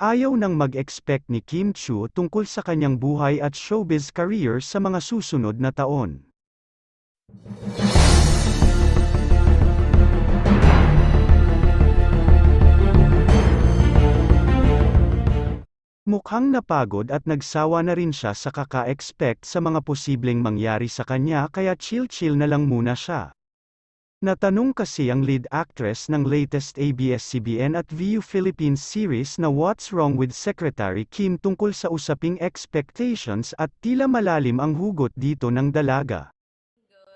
Ayaw nang mag-expect ni Kim Chu tungkol sa kanyang buhay at showbiz career sa mga susunod na taon. Mukhang napagod at nagsawa na rin siya sa kaka-expect sa mga posibleng mangyari sa kanya kaya chill-chill na lang muna siya. Natanong kasi ang lead actress ng latest ABS-CBN at VU Philippines series na What's Wrong with Secretary Kim tungkol sa usaping expectations at tila malalim ang hugot dito ng dalaga.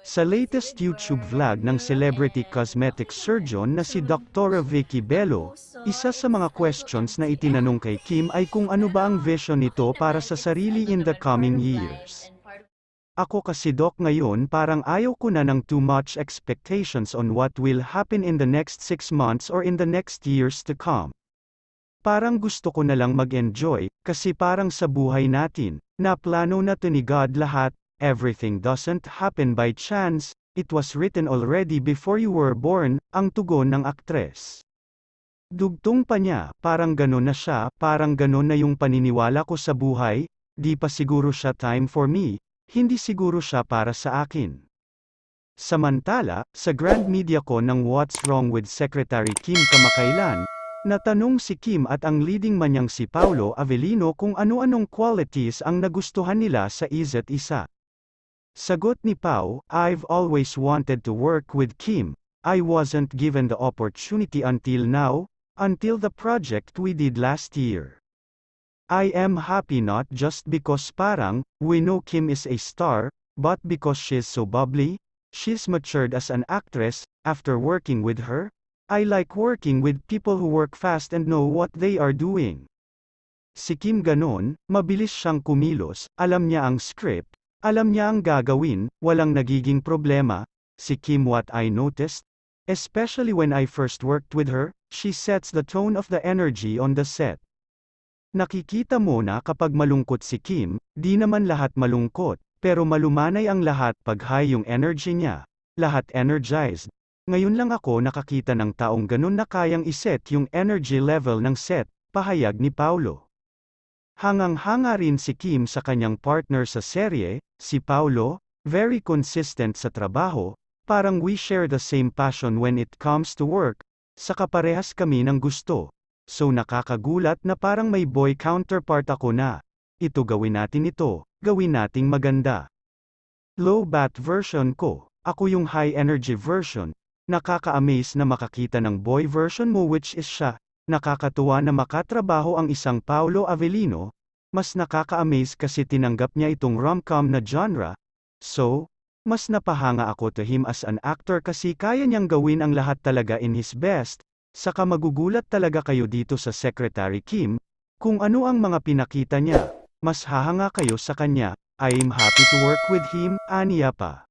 Sa latest YouTube vlog ng celebrity cosmetic surgeon na si Dr. Vicky Bello, isa sa mga questions na itinanong kay Kim ay kung ano ba ang vision nito para sa sarili in the coming years. Ako kasi doc ngayon parang ayaw ko na ng too much expectations on what will happen in the next 6 months or in the next years to come. Parang gusto ko na lang mag-enjoy, kasi parang sa buhay natin, na plano na to ni God lahat, everything doesn't happen by chance, it was written already before you were born, ang tugon ng aktres. Dugtong pa niya, parang ganon na siya, parang ganon na yung paniniwala ko sa buhay, di pa siguro siya time for me, hindi siguro siya para sa akin. Samantala, sa Grand Media ko ng What's Wrong with Secretary Kim kamakailan, natanong si Kim at ang leading man niyang si Paulo Avellino kung ano-anong qualities ang nagustuhan nila sa isa't isa. Sagot ni Pau, I've always wanted to work with Kim, I wasn't given the opportunity until now, until the project we did last year. I am happy not just because parang, we know Kim is a star, but because she's so bubbly, she's matured as an actress, after working with her, I like working with people who work fast and know what they are doing. Si Kim ganon, mabilis siyang kumilos, alam niya ang script, alam niya ang gagawin, walang nagiging problema. Si Kim what I noticed, especially when I first worked with her, she sets the tone of the energy on the set. Nakikita mo na kapag malungkot si Kim, di naman lahat malungkot, pero malumanay ang lahat pag high yung energy niya. Lahat energized. Ngayon lang ako nakakita ng taong ganun na kayang iset yung energy level ng set, pahayag ni Paulo. Hangang-hanga rin si Kim sa kanyang partner sa serye, si Paulo, very consistent sa trabaho, parang we share the same passion when it comes to work, sa kaparehas kami ng gusto. So nakakagulat na parang may boy counterpart ako na. Ito gawin natin ito, gawin nating maganda. Low bat version ko, ako yung high energy version. Nakaka-amaze na makakita ng boy version mo which is siya. Nakakatuwa na makatrabaho ang isang Paulo Avellino. Mas nakaka-amaze kasi tinanggap niya itong rom-com na genre. So, mas napahanga ako to him as an actor kasi kaya niyang gawin ang lahat talaga in his best. Saka magugulat talaga kayo dito sa Secretary Kim, kung ano ang mga pinakita niya, mas hahanga kayo sa kanya, I'm happy to work with him, aniya pa.